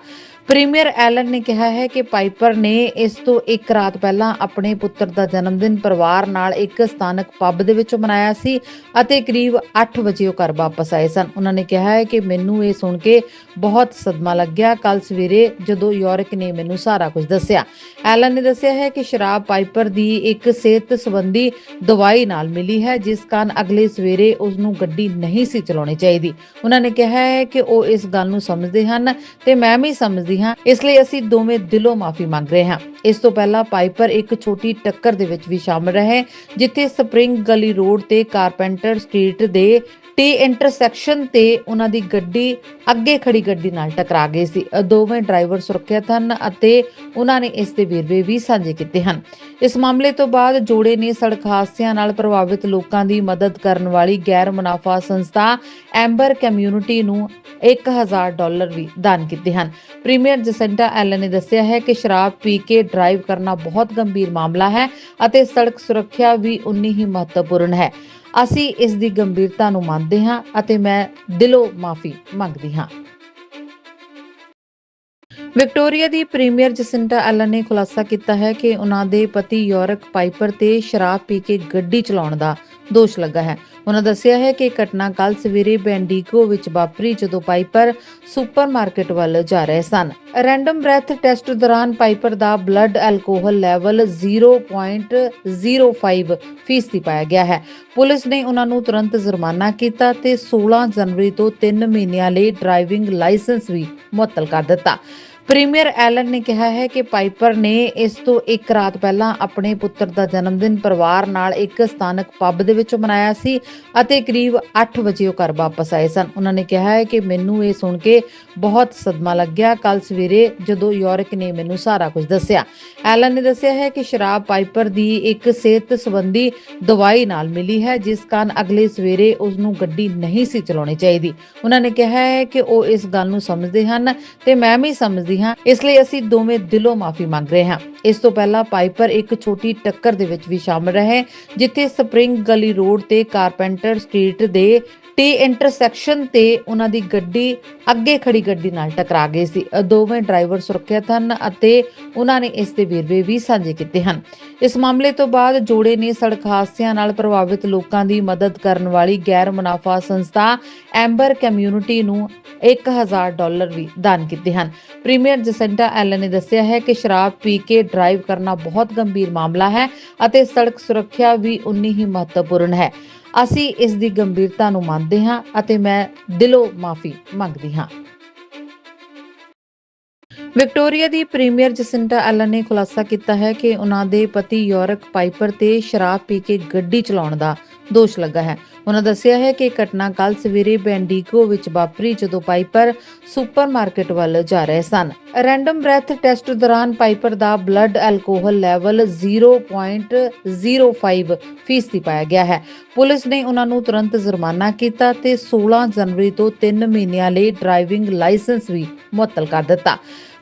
ਪ੍ਰੀਮੀਅਰ ਐਲਨ ਨੇ ਕਿਹਾ ਹੈ ਕਿ ਪਾਈਪਰ ਨੇ ਇਸ ਤੋਂ ਇੱਕ ਰਾਤ ਪਹਿਲਾਂ ਆਪਣੇ ਪੁੱਤਰ ਦਾ ਜਨਮ ਦਿਨ ਪਰਿਵਾਰ ਨਾਲ ਇੱਕ ਸਥਾਨਕ ਪੱਬ ਦੇ ਵਿੱਚ ਮਨਾਇਆ ਸੀ ਅਤੇ ਕਰੀਬ 8 ਵਜੇ ਉਹ ਘਰ ਵਾਪਸ ਆਏ ਸਨ। ਉਹਨਾਂ ਨੇ ਕਿਹਾ ਹੈ ਕਿ ਮੈਨੂੰ ਇਹ ਸੁਣ ਕੇ ਬਹੁਤ ਸਦਮਾ ਲੱਗਿਆ। ਕੱਲ ਸਵੇਰੇ ਜਦੋਂ ਯੋਰਿਕ ਨੇ ਮੈਨੂੰ ਸਾਰਾ ਕੁਝ ਦੱਸਿਆ। ਐਲਨ ਨੇ ਦੱਸਿਆ ਹੈ ਕਿ ਸ਼ਰਾਬ ਪਾਈਪਰ ਦੀ ਇੱਕ ਸਿਹਤ ਸੰਬੰਧੀ ਦਵਾਈ ਨਾਲ ਮਿਲੀ ਹੈ, ਜਿਸ ਕਾਰਨ ਅਗਲੇ ਸਵੇਰੇ ਉਸ ਨੂੰ ਗੱਡੀ ਨਹੀਂ ਸੀ ਚਲਾਉਣੀ ਚਾਹੀਦੀ। ਉਹਨਾਂ ਨੇ ਕਿਹਾ ਹੈ ਕਿ ਉਹ ਇਸ ਗੱਲ ਨੂੰ ਸਮਝਦੇ ਹਨ ਤੇ ਮੈਂ ਵੀ ਸਮਝਦੀ ਹਾਂ। ਇਸ ਲਈ ਅਸੀਂ ਦੋਵੇਂ ਦਿਲੋਂ ਮਾਫੀ ਮੰਗ ਰਹੇ ਹਾਂ। ਇਸ ਤੋਂ ਪਹਿਲਾਂ ਪਾਈਪਰ ਇੱਕ ਛੋਟੀ ਟੱਕਰ ਦੇ ਵਿੱਚ ਵੀ ਸ਼ਾਮਲ ਰਹੇ, ਜਿੱਥੇ ਸਪਰਿੰਗ ਗਲੀ ਰੋਡ ਤੇ ਕਾਰਪੈਂਟਰ ਸਟਰੀਟ ਦੇ ਟੀ ਇੰਟਰਸੈਕਸ਼ਨ ਤੇ ਉਹਨਾਂ ਦੀ ਗੱਡੀ, ਅੱਗੇ ਖੜੀ ਗੱਡੀ ਨਾਲ ਟਕਰਾ ਗਈ ਸੀ। ਦੋਵੇਂ ਡਰਾਈਵਰ ਸੁਰੱਖਿਅਤ ਹਨ ਅਤੇ ਉਹਨਾਂ ਨੇ ਇਸ ਦੇ ਵੇਰਵੇ ਵੀ ਸਾਂਝੇ ਕੀਤੇ ਹਨ। ਇਸ ਮਾਮਲੇ ਤੋਂ ਬਾਅਦ ਜੋੜੇ ਨੇ ਸੜਕ ਹਾਦਸਿਆਂ ਨਾਲ ਪ੍ਰਭਾਵਿਤ ਲੋਕਾਂ ਦੀ ਮਦਦ ਕਰਨ ਵਾਲੀ ਗੈਰ ਮੁਨਾਫਾ ਸੰਸਥਾ ਐਂਬਰ ਕਮਿਊਨਿਟੀ ਨੂੰ 1000 ਡਾਲਰ ਵੀ ਦਾਨ ਕੀਤੇ ਹਨ। ਪ੍ਰੀਮੀਅਰ ਜਸੈਂਟਾ ਐਲਨ ਨੇ ਦੱਸਿਆ ਹੈ ਕਿ ਸ਼ਰਾਬ ਪੀ ਕੇ ਡਰਾਈਵ ਕਰਨਾ ਬਹੁਤ ਗੰਭੀਰ ਮਾਮਲਾ ਹੈ ਅਤੇ ਸੜਕ ਸੁਰੱਖਿਆ ਵੀ ਉਨੀ ਹੀ ਮਹੱਤਵਪੂਰਨ ਹੈ। ਅਸੀਂ ਇਸ ਦੀ ਗੰਭੀਰਤਾ ਨੂੰ ਮੰਨਦੇ ਹਾਂ ਅਤੇ ਮੈਂ ਦਿਲੋਂ ਮਾਫੀ ਮੰਗਦੀ ਹਾਂ। ਵਿਕਟੋਰੀਆ ਦੀ ਪ੍ਰੀਮੀਅਰ ਜਸਿੰਟਾ ਐਲਨ ਨੇ ਖੁਲਾਸਾ ਕੀਤਾ ਹੈ ਕਿ ਉਹਨਾਂ ਦੇ ਪਤੀ ਯੋਰਕ ਪਾਈਪਰ ਤੇ ਸ਼ਰਾਬ ਪੀ ਕੇ ਗੱਡੀ ਚਲਾਉਣ ਦਾ ਦੋਸ਼ ਲੱਗਾ ਹੈ। ਉਹਨਾਂ ਦੱਸਿਆ ਹੈ ਕਿ ਘਟਨਾ ਕੱਲ ਸਵੇਰੇ ਬੈਂਡੀਗੋ ਵਿੱਚ ਵਾਪਰੀ ਜਦੋਂ ਪਾਈਪਰ ਸੁਪਰਮਾਰਕਟ ਵੱਲ ਜਾ ਰਹੇ ਸਨ। ਰੈਂਡਮ ਬ੍ਰੈਥ ਟੈਸਟ ਦੌਰਾਨ ਪਾਈਪਰ ਦਾ ਬਲੱਡ ਐਲਕੋਹਲ ਲੈਵਲ 0.05 ਫੀਸਦੀ ਪਾਇਆ ਗਿਆ ਹੈ। ਪੁਲਿਸ ਨੇ ਉਹਨਾਂ ਨੂੰ ਤੁਰੰਤ ਜੁਰਮਾਨਾ ਕੀਤਾ ਤੇ 16 ਜਨਵਰੀ ਤੋਂ 3 ਮਹੀਨਿਆਂ ਲਈ ਡਰਾਈਵਿੰਗ ਲਾਇਸੈਂਸ ਵੀ ਮੁਅੱਤਲ ਕਰ ਦਿੱਤਾ। ਪ੍ਰੀਮੀਅਰ ਐਲਨ ਨੇ ਕਿਹਾ ਹੈ ਕਿ ਪਾਈਪਰ ਨੇ ਇਸ ਤੋਂ ਇੱਕ ਰਾਤ ਪਹਿਲਾਂ ਆਪਣੇ ਪੁੱਤਰ ਦਾ ਜਨਮ ਦਿਨ ਪਰਿਵਾਰ ਨਾਲ ਇੱਕ ਸਥਾਨਕ ਪੱਬ ਦੇ ਵਿੱਚ ਮਨਾਇਆ ਸੀ ਅਤੇ ਕਰੀਬ 8 ਵਜੇ ਉਹ ਘਰ ਵਾਪਸ ਆਏ ਸਨ। ਉਹਨਾਂ ਨੇ ਕਿਹਾ ਹੈ ਕਿ ਮੈਨੂੰ ਇਹ ਸੁਣ ਕੇ ਬਹੁਤ ਸਦਮਾ ਲੱਗਿਆ। ਕੱਲ ਸਵੇਰੇ ਜਦੋਂ ਯੋਰਿਕ ਨੇ ਮੈਨੂੰ ਸਾਰਾ ਕੁਝ ਦੱਸਿਆ। ਐਲਨ ਨੇ ਦੱਸਿਆ ਹੈ ਕਿ ਸ਼ਰਾਬ ਪਾਈਪਰ ਦੀ ਇੱਕ ਸਿਹਤ ਸੰਬੰਧੀ ਦਵਾਈ ਨਾਲ ਮਿਲੀ ਹੈ, ਜਿਸ ਕਾਰਨ ਅਗਲੇ ਸਵੇਰੇ ਉਸ ਨੂੰ ਗੱਡੀ ਨਹੀਂ ਸੀ ਚਲਾਉਣੀ ਚਾਹੀਦੀ। ਉਹਨਾਂ ਨੇ ਕਿਹਾ ਹੈ ਕਿ ਉਹ ਇਸ ਗੱਲ ਨੂੰ ਸਮਝਦੇ ਹਨ ਤੇ ਮੈਂ ਵੀ ਸਮਝਦੀ ਹਾਂ। ਇਸ ਲਈ ਅਸੀਂ ਦੋਵੇਂ ਦਿਲੋਂ ਮਾਫੀ ਮੰਗ ਰਹੇ ਹਾਂ। ਇਸ ਤੋਂ ਪਹਿਲਾਂ ਪਾਈਪਰ ਇੱਕ ਛੋਟੀ ਟੱਕਰ ਦੇ ਵਿੱਚ ਵੀ ਸ਼ਾਮਲ ਰਹੇ, ਜਿੱਥੇ ਸਪਰਿੰਗ ਗਲੀ ਰੋਡ ਤੇ ਕਾਰਪੈਂਟਰ ਸਟਰੀਟ ਦੇ ਟੀ ਇੰਟਰਸੈਕਸ਼ਨ ਤੇ ਉਹਨਾਂ ਦੀ ਗੱਡੀ, ਅੱਗੇ ਖੜੀ ਗੱਡੀ ਨਾਲ ਟਕਰਾ ਗਈ ਸੀ। ਦੋਵੇਂ ਡਰਾਈਵਰ ਸੁਰੱਖਿਅਤ ਹਨ ਅਤੇ ਉਹਨਾਂ ਨੇ ਇਸ ਦੇ ਵੇਰਵੇ ਵੀ ਸਾਂਝੇ ਕੀਤੇ ਹਨ। ਇਸ ਮਾਮਲੇ ਤੋਂ ਬਾਅਦ ਜੋੜੇ ਨੇ ਸੜਕ ਹਾਦਸਿਆਂ ਨਾਲ ਪ੍ਰਭਾਵਿਤ ਲੋਕਾਂ ਦੀ ਮਦਦ ਕਰਨ ਵਾਲੀ ਗੈਰ ਮੁਨਾਫਾ ਸੰਸਥਾ ਐਂਬਰ ਕਮਿਊਨਿਟੀ ਨੂੰ 1000 ਡਾਲਰ ਵੀ ਦਾਨ ਕੀਤੇ ਹਨ। ਪ੍ਰੀਮੀਅਰ ਜਸੈਂਟਾ ਐਲਨ ਨੇ ਦੱਸਿਆ ਹੈ ਕਿ ਸ਼ਰਾਬ ਪੀ ਕੇ ਡਰਾਈਵ ਕਰਨਾ ਬਹੁਤ ਗੰਭੀਰ ਮਾਮਲਾ ਹੈ ਅਤੇ ਸੜਕ ਸੁਰੱਖਿਆ ਵੀ ਉਨੀ ਹੀ ਮਹੱਤਵਪੂਰਨ ਹੈ। ਅਸੀਂ ਇਸ ਦੀ ਗੰਭੀਰਤਾ ਨੂੰ ਮੰਨਦੇ ਹਾਂ ਅਤੇ ਮੈਂ ਦਿਲੋਂ ਮਾਫੀ ਮੰਗਦੀ ਹਾਂ। ਵਿਕਟੋਰੀਆ ਦੀ ਪ੍ਰੀਮੀਅਰ ਜਸਿੰਟਾ ਐਲਨ ਨੇ ਖੁਲਾਸਾ ਕੀਤਾ ਹੈ ਕਿ ਉਹਨਾਂ ਦੇ ਪਤੀ ਯੋਰਕ ਪਾਈਪਰ ਤੇ ਸ਼ਰਾਬ ਪੀ ਕੇ ਗੱਡੀ ਚਲਾਉਣ ਦਾ ਦੋਸ਼ ਲੱਗਾ ਹੈ। ਉਹਨਾਂ ਦੱਸਿਆ ਹੈ ਕਿ ਘਟਨਾ ਕੱਲ ਸਵੇਰੇ ਬੈਂਡੀਗੋ ਵਿੱਚ ਵਾਪਰੀ ਜਦੋਂ ਪਾਈਪਰ ਸੁਪਰਮਾਰਕਟ ਵੱਲ ਜਾ ਰਹੇ ਸਨ। ਰੈਂਡਮ ਬ੍ਰੈਥ ਟੈਸਟ ਦੌਰਾਨ ਪਾਈਪਰ ਦਾ ਬਲੱਡ ਐਲਕੋਹਲ ਲੈਵਲ 0.05 ਫੀਸਦੀ ਪਾਇਆ ਗਿਆ ਹੈ। ਪੁਲਿਸ ਨੇ ਉਹਨਾਂ ਨੂੰ ਤੁਰੰਤ ਜੁਰਮਾਨਾ ਕੀਤਾ ਤੇ 16 ਜਨਵਰੀ ਤੋਂ 3 ਮਹੀਨਿਆਂ ਲਈ ਡਰਾਈਵਿੰਗ ਲਾਇਸੈਂਸ ਵੀ ਮੁਅੱਤਲ ਕਰ ਦਿੱਤਾ।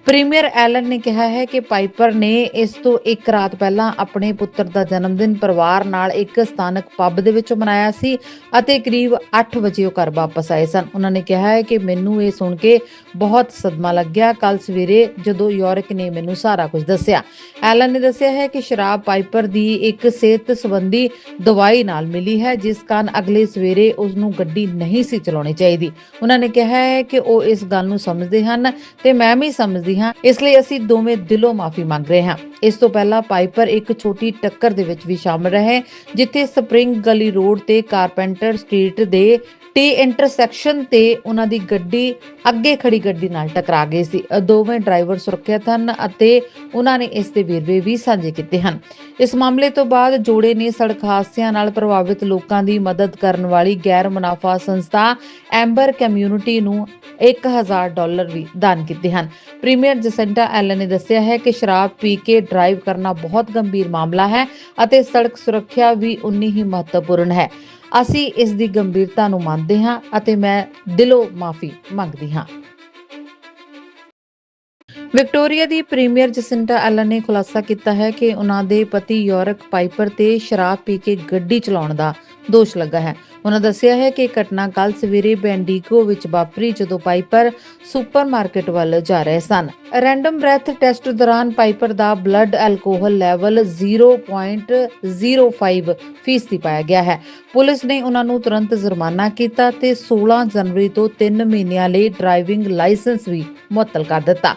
ਪ੍ਰੀਮੀਅਰ ਐਲਨ ਨੇ ਕਿਹਾ ਹੈ ਕਿ ਪਾਈਪਰ ਨੇ ਇਸ ਤੋਂ ਇੱਕ ਰਾਤ ਪਹਿਲਾਂ ਆਪਣੇ ਪੁੱਤਰ ਦਾ ਜਨਮ ਦਿਨ ਪਰਿਵਾਰ ਨਾਲ ਇੱਕ ਸਥਾਨਕ ਪੱਬ ਦੇ ਵਿੱਚ ਮਨਾਇਆ ਸੀ ਅਤੇ ਕਰੀਬ 8 ਵਜੇ ਉਹ ਘਰ ਵਾਪਸ ਆਏ ਸਨ। ਉਹਨਾਂ ਨੇ ਕਿਹਾ ਹੈ ਕਿ ਮੈਨੂੰ ਇਹ ਸੁਣ ਕੇ ਬਹੁਤ ਸਦਮਾ ਲੱਗਿਆ। ਕੱਲ ਸਵੇਰੇ ਜਦੋਂ ਯੋਰਿਕ ਨੇ ਮੈਨੂੰ ਸਾਰਾ ਕੁਝ ਦੱਸਿਆ। ਐਲਨ ਨੇ ਦੱਸਿਆ ਹੈ ਕਿ ਸ਼ਰਾਬ ਪਾਈਪਰ ਦੀ ਇੱਕ ਸਿਹਤ ਸੰਬੰਧੀ ਦਵਾਈ ਨਾਲ ਮਿਲੀ ਹੈ, ਜਿਸ ਕਾਰਨ ਅਗਲੇ ਸਵੇਰੇ ਉਸ ਨੂੰ ਗੱਡੀ ਨਹੀਂ ਸੀ ਚਲਾਉਣੀ ਚਾਹੀਦੀ। ਉਹਨਾਂ ਨੇ ਕਿਹਾ ਹੈ ਕਿ ਉਹ ਇਸ ਗੱਲ ਨੂੰ ਸਮਝਦੇ ਹਨ ਤੇ ਮੈਂ ਵੀ ਸਮਝਦੀ ਹਾਂ। ਇਸ ਲਈ ਅਸੀਂ ਦੋਵੇਂ ਦਿਲੋਂ ਮਾਫੀ ਮੰਗ ਰਹੇ ਹਾਂ। ਇਸ ਤੋਂ ਪਹਿਲਾਂ ਪਾਈਪਰ ਇੱਕ ਛੋਟੀ ਟੱਕਰ ਦੇ ਵਿੱਚ ਵੀ ਸ਼ਾਮਲ ਰਹੇ, ਜਿੱਥੇ ਸਪਰਿੰਗ ਗਲੀ ਰੋਡ ਤੇ ਕਾਰਪੈਂਟਰ ਸਟਰੀਟ ਦੇ ਟੀ ਇੰਟਰਸੈਕਸ਼ਨ ਤੇ ਉਹਨਾਂ ਦੀ ਗੱਡੀ ਅੱਗੇ ਖੜੀ ਗੱਡੀ ਨਾਲ ਟਕਰਾ ਗਈ ਸੀ। ਦੋਵੇਂ ਡਰਾਈਵਰ ਸੁਰੱਖਿਅਤ ਹਨ ਅਤੇ ਉਹਨਾਂ ਨੇ ਇਸ ਦੇ ਵੇਰਵੇ ਵੀ ਸਾਂਝੇ ਕੀਤੇ ਹਨ। ਇਸ ਮਾਮਲੇ ਤੋਂ ਬਾਅਦ ਜੋੜੇ ਨੇ ਸੜਕ ਹਾਦਸਿਆਂ ਨਾਲ ਪ੍ਰਭਾਵਿਤ ਲੋਕਾਂ ਦੀ ਮਦਦ ਕਰਨ ਵਾਲੀ ਗੈਰ ਮੁਨਾਫਾ ਸੰਸਥਾ ਐਂਬਰ ਕਮਿਊਨਿਟੀ ਨੂੰ 1000 ਡਾਲਰ ਵੀ ਦਾਨ ਕੀਤੇ ਹਨ। ਪ੍ਰੀਮੀਅਰ ਜਸੈਂਟਾ ਐਲਨ ਨੇ ਦੱਸਿਆ ਹੈ ਕਿ ਸ਼ਰਾਬ ਪੀ ਕੇ ਡਰਾਈਵ ਕਰਨਾ ਬਹੁਤ ਗੰਭੀਰ ਮਾਮਲਾ ਹੈ ਅਤੇ ਸੜਕ ਸੁਰੱਖਿਆ ਵੀ ਉਨੀ ਹੀ ਮਹੱਤਵਪੂਰਨ ਹੈ। ਅਸੀਂ ਇਸ ਦੀ ਗੰਭੀਰਤਾ ਨੂੰ ਮੰਨਦੇ ਹਾਂ ਅਤੇ ਮੈਂ ਦਿਲੋਂ ਮਾਫੀ ਮੰਗਦੀ ਹਾਂ। ਵਿਕਟੋਰੀਆ ਦੀ ਪ੍ਰੀਮੀਅਰ ਜਸਿੰਟਾ ਐਲਨ ਨੇ ਖੁਲਾਸਾ ਕੀਤਾ ਹੈ ਕਿ ਉਹਨਾਂ ਦੇ ਪਤੀ ਯੋਰਕ ਪਾਈਪਰ ਤੇ ਸ਼ਰਾਬ ਪੀ ਕੇ ਗੱਡੀ ਚਲਾਉਣ ਦਾ ਦੋਸ਼ ਲੱਗਾ ਹੈ। ਉਹਨਾਂ ਦੱਸਿਆ ਹੈ ਕਿ ਘਟਨਾ ਕੱਲ ਸਵੇਰੇ ਬੈਂਡੀਗੋ ਵਿੱਚ ਵਾਪਰੀ ਜਦੋਂ ਪਾਈਪਰ ਸੁਪਰਮਾਰਕਟ ਵੱਲ ਜਾ ਰਹੇ ਸਨ। ਰੈਂਡਮ ਬ੍ਰੈਥ ਟੈਸਟ ਦੌਰਾਨ ਪਾਈਪਰ ਦਾ ਬਲੱਡ ਐਲਕੋਹਲ ਲੈਵਲ 0.05 ਫੀਸਦੀ ਪਾਇਆ ਗਿਆ ਹੈ। ਪੁਲਿਸ ਨੇ ਉਹਨਾਂ ਨੂੰ ਤੁਰੰਤ ਜੁਰਮਾਨਾ ਕੀਤਾ ਤੇ 16 ਜਨਵਰੀ ਤੋਂ 3 ਮਹੀਨਿਆਂ ਲਈ ਡਰਾਈਵਿੰਗ ਲਾਇਸੈਂਸ ਵੀ ਮੁਅੱਤਲ ਕਰ ਦਿੱਤਾ।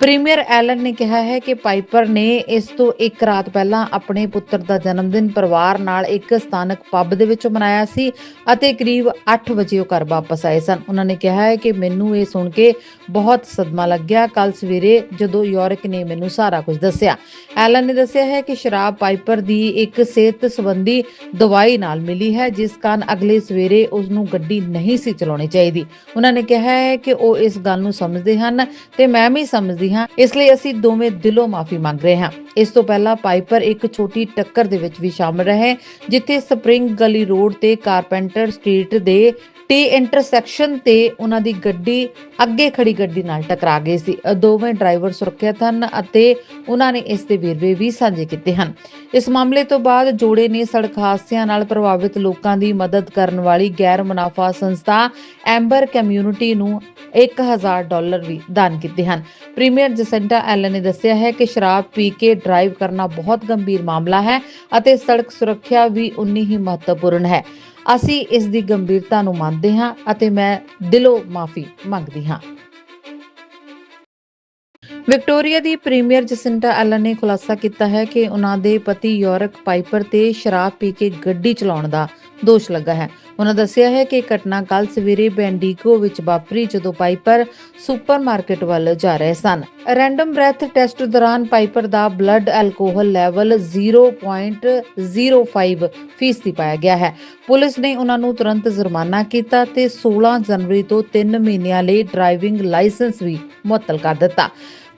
ਪ੍ਰੀਮੀਅਰ ਐਲਨ ਨੇ ਕਿਹਾ ਹੈ ਕਿ ਪਾਈਪਰ ਨੇ ਇਸ ਤੋਂ ਇੱਕ ਰਾਤ ਪਹਿਲਾਂ ਆਪਣੇ ਪੁੱਤਰ ਦਾ ਜਨਮ ਦਿਨ ਪਰਿਵਾਰ ਨਾਲ ਇੱਕ ਸਥਾਨਕ ਪੱਬ ਦੇ ਵਿੱਚ ਮਨਾਇਆ ਸੀ ਅਤੇ ਕਰੀਬ 8 ਵਜੇ ਉਹ ਘਰ ਵਾਪਸ ਆਏ ਸਨ। ਉਹਨਾਂ ਨੇ ਕਿਹਾ ਹੈ ਕਿ ਮੈਨੂੰ ਇਹ ਸੁਣ ਕੇ ਬਹੁਤ ਸਦਮਾ ਲੱਗਿਆ। ਕੱਲ ਸਵੇਰੇ ਜਦੋਂ ਯੋਰਿਕ ਨੇ ਮੈਨੂੰ ਸਾਰਾ ਕੁਝ ਦੱਸਿਆ। ਐਲਨ ਨੇ ਦੱਸਿਆ ਹੈ ਕਿ ਸ਼ਰਾਬ ਪਾਈਪਰ ਦੀ ਇੱਕ ਸਿਹਤ ਸੰਬੰਧੀ ਦਵਾਈ ਨਾਲ ਮਿਲੀ ਹੈ, ਜਿਸ ਕਾਰਨ ਅਗਲੇ ਸਵੇਰੇ ਉਸ ਨੂੰ ਗੱਡੀ ਨਹੀਂ ਸੀ ਚਲਾਉਣੀ ਚਾਹੀਦੀ। ਉਹਨਾਂ ਨੇ ਕਿਹਾ ਹੈ ਕਿ ਉਹ ਇਸ ਗੱਲ ਨੂੰ ਸਮਝਦੇ ਹਨ ਤੇ ਮੈਂ ਵੀ ਸਮਝਦੀ ਹਾਂ। ਇਸ ਲਈ ਅਸੀਂ ਦੋਵੇਂ ਦਿਲੋਂ ਮਾਫੀ ਮੰਗ ਰਹੇ ਹਾਂ। ਇਸ ਤੋਂ ਪਹਿਲਾਂ ਪਾਈਪਰ ਇੱਕ ਛੋਟੀ ਟੱਕਰ ਦੇ ਵਿੱਚ ਵੀ ਸ਼ਾਮਲ ਰਹੇ, ਜਿੱਥੇ ਸਪਰਿੰਗ ਗਲੀ ਰੋਡ ਤੇ ਕਾਰਪੈਂਟਰ ਸਟਰੀਟ ਦੇ ਟੀ ਇੰਟਰਸੈਕਸ਼ਨ ਤੇ ਉਹਨਾਂ ਦੀ ਗੱਡੀ ਅੱਗੇ ਖੜੀ ਗੱਡੀ ਨਾਲ ਟਕਰਾ ਗਈ ਸੀ। ਦੋਵੇਂ ਡਰਾਈਵਰ ਸੁਰੱਖਿਅਤ ਹਨ ਅਤੇ ਉਹਨਾਂ ਨੇ ਇਸ ਦੇ ਵੇਰਵੇ ਵੀ ਸਾਂਝੇ ਕੀਤੇ ਹਨ। ਇਸ ਮਾਮਲੇ ਤੋਂ ਬਾਅਦ ਜੋੜੇ ਨੇ ਸੜਕ ਹਾਦਸਿਆਂ ਨਾਲ ਪ੍ਰਭਾਵਿਤ ਲੋਕਾਂ ਦੀ ਮਦਦ ਕਰਨ ਵਾਲੀ ਗੈਰ ਮੁਨਾਫਾ ਸੰਸਥਾ ਐਂਬਰ ਕਮਿਊਨਿਟੀ ਨੂੰ 1000 ਡਾਲਰ ਵੀ ਦਾਨ ਕੀਤੇ ਹਨ। ਪ੍ਰੀਮੀਅਰ ਜਸੈਂਟਾ ਐਲਨ ਨੇ ਦੱਸਿਆ ਹੈ ਕਿ ਸ਼ਰਾਬ ਪੀ ਕੇ ਡਰਾਈਵ ਕਰਨਾ ਬਹੁਤ ਗੰਭੀਰ ਮਾਮਲਾ ਹੈ ਅਤੇ ਸੜਕ ਸੁਰੱਖਿਆ ਵੀ ਉਨੀ ਹੀ ਮਹੱਤਵਪੂਰਨ ਹੈ। ਅਸੀਂ ਇਸ ਦੀ ਗੰਭੀਰਤਾ ਨੂੰ ਮੰਨਦੇ ਹਾਂ ਅਤੇ ਮੈਂ ਦਿਲੋਂ ਮਾਫੀ ਮੰਗਦੀ ਹਾਂ। ਵਿਕਟੋਰੀਆ ਦੀ ਪ੍ਰੀਮੀਅਰ ਜਸਿੰਟਾ ਐਲਨ ਨੇ ਖੁਲਾਸਾ ਕੀਤਾ ਹੈ ਕਿ ਉਹਨਾਂ ਦੇ ਪਤੀ ਯੋਰਕ ਪਾਈਪਰ ਤੇ ਸ਼ਰਾਬ ਪੀ ਕੇ ਗੱਡੀ ਚਲਾਉਣ ਦਾ ਦੋਸ਼ ਲੱਗਾ ਹੈ। ਉਹਨਾਂ ਦੱਸਿਆ ਹੈ ਕਿ ਘਟਨਾ ਕੱਲ ਸਵੇਰੇ ਬੈਂਡੀਗੋ ਵਿੱਚ ਵਾਪਰੀ ਜਦੋਂ ਪਾਈਪਰ ਸੁਪਰਮਾਰਕਟ ਵੱਲ ਜਾ ਰਹੇ ਸਨ। ਰੈਂਡਮ ਬ੍ਰੈਥ ਟੈਸਟ ਦੌਰਾਨ ਪਾਈਪਰ ਦਾ ਬਲੱਡ ਐਲਕੋਹਲ ਲੈਵਲ 0.05 ਫੀਸਦੀ ਪਾਇਆ ਗਿਆ ਹੈ। ਪੁਲਿਸ ਨੇ ਉਹਨਾਂ ਨੂੰ ਤੁਰੰਤ ਜੁਰਮਾਨਾ ਕੀਤਾ ਤੇ 16 ਜਨਵਰੀ ਤੋਂ 3 ਮਹੀਨਿਆਂ ਲਈ ਡਰਾਈਵਿੰਗ ਲਾਇਸੈਂਸ ਵੀ ਮੁਅੱਤਲ ਕਰ ਦਿੱਤਾ।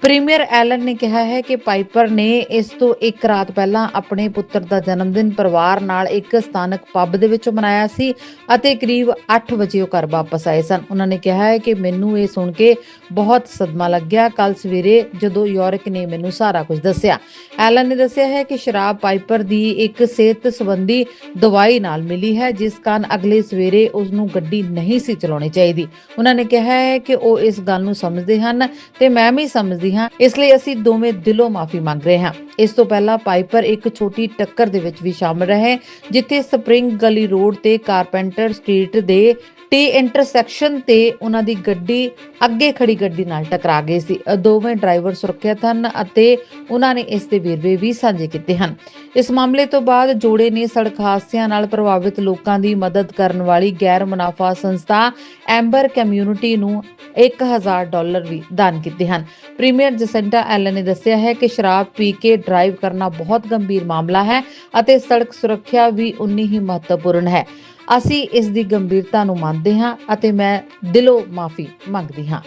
ਪ੍ਰੀਮੀਅਰ ਐਲਨ ਨੇ ਕਿਹਾ ਹੈ ਕਿ ਪਾਈਪਰ ਨੇ ਇਸ ਤੋਂ ਇੱਕ ਰਾਤ ਪਹਿਲਾਂ ਆਪਣੇ ਪੁੱਤਰ ਦਾ ਜਨਮ ਦਿਨ ਪਰਿਵਾਰ ਨਾਲ ਇੱਕ ਸਥਾਨਕ ਪੱਬ ਦੇ ਵਿੱਚ ਮਨਾਇਆ ਸੀ ਅਤੇ ਕਰੀਬ 8 ਵਜੇ ਉਹ ਘਰ ਵਾਪਸ ਆਏ ਸਨ। ਉਹਨਾਂ ਨੇ ਕਿਹਾ ਹੈ ਕਿ ਮੈਨੂੰ ਇਹ ਸੁਣ ਕੇ ਬਹੁਤ ਸਦਮਾ ਲੱਗਿਆ। ਕੱਲ ਸਵੇਰੇ ਜਦੋਂ ਯੋਰਿਕ ਨੇ ਮੈਨੂੰ ਸਾਰਾ ਕੁਝ ਦੱਸਿਆ। ਐਲਨ ਨੇ ਦੱਸਿਆ ਹੈ ਕਿ ਸ਼ਰਾਬ ਪਾਈਪਰ ਦੀ ਇੱਕ ਸਿਹਤ ਸੰਬੰਧੀ ਦਵਾਈ ਨਾਲ ਮਿਲੀ ਹੈ, ਜਿਸ ਕਾਰਨ ਅਗਲੇ ਸਵੇਰੇ ਉਸ ਨੂੰ ਗੱਡੀ ਨਹੀਂ ਸੀ ਚਲਾਉਣੀ ਚਾਹੀਦੀ। ਉਹਨਾਂ ਨੇ ਕਿਹਾ ਹੈ ਕਿ ਉਹ ਇਸ ਗੱਲ ਨੂੰ ਸਮਝਦੇ ਹਨ ਤੇ ਮੈਂ ਵੀ ਸਮਝਦੀ ਹਾਂ। ਇਸ ਲਈ ਅਸੀਂ ਦੋਵੇਂ ਦਿਲੋਂ ਮਾਫੀ ਮੰਗ ਰਹੇ ਹਾਂ। ਇਸ ਤੋਂ ਪਹਿਲਾਂ ਪਾਈਪਰ ਇੱਕ ਛੋਟੀ ਟੱਕਰ ਦੇ ਵਿੱਚ ਵੀ ਸ਼ਾਮਲ ਰਹੇ, ਜਿੱਥੇ ਸਪਰਿੰਗ ਗਲੀ ਰੋਡ ਤੇ ਕਾਰਪੈਂਟਰ ਸਟਰੀਟ ਦੇ ਟੀ ਇੰਟਰਸੈਕਸ਼ਨ ਤੇ ਉਹਨਾਂ ਦੀ ਗੱਡੀ ਅੱਗੇ ਖੜੀ ਗੱਡੀ ਨਾਲ ਟਕਰਾ ਗਈ ਸੀ। ਦੋਵੇਂ ਡਰਾਈਵਰ ਸੁਰੱਖਿਅਤ ਹਨ ਅਤੇ ਉਹਨਾਂ ਨੇ ਇਸ ਦੇ ਵੇਰਵੇ ਵੀ ਸਾਂਝੇ ਕੀਤੇ ਹਨ। ਇਸ ਮਾਮਲੇ ਤੋਂ ਬਾਅਦ ਜੋੜੇ ਨੇ ਸੜਕ ਹਾਦਸਿਆਂ ਨਾਲ ਪ੍ਰਭਾਵਿਤ ਲੋਕਾਂ ਦੀ ਮਦਦ ਕਰਨ ਵਾਲੀ ਗੈਰ ਮੁਨਾਫਾ ਸੰਸਥਾ ਐਂਬਰ ਕਮਿਊਨਿਟੀ ਨੂੰ 1000 ਡਾਲਰ ਵੀ ਦਾਨ ਕੀਤੇ ਹਨ। ਪ੍ਰੀਮੀਅਰ ਜਸੈਂਟਾ ਐਲਨ ਨੇ ਦੱਸਿਆ ਹੈ ਕਿ ਸ਼ਰਾਬ ਪੀ ਕੇ ਡਰਾਈਵ ਕਰਨਾ ਬਹੁਤ ਗੰਭੀਰ ਮਾਮਲਾ ਹੈ ਅਤੇ ਸੜਕ ਸੁਰੱਖਿਆ ਵੀ ਉਨੀ ਹੀ ਮਹੱਤਵਪੂਰਨ ਹੈ। ਅਸੀਂ ਇਸ ਦੀ ਗੰਭੀਰਤਾ ਨੂੰ ਮੰਨਦੇ ਹਾਂ ਅਤੇ ਮੈਂ ਦਿਲੋਂ ਮਾਫੀ ਮੰਗਦੀ ਹਾਂ।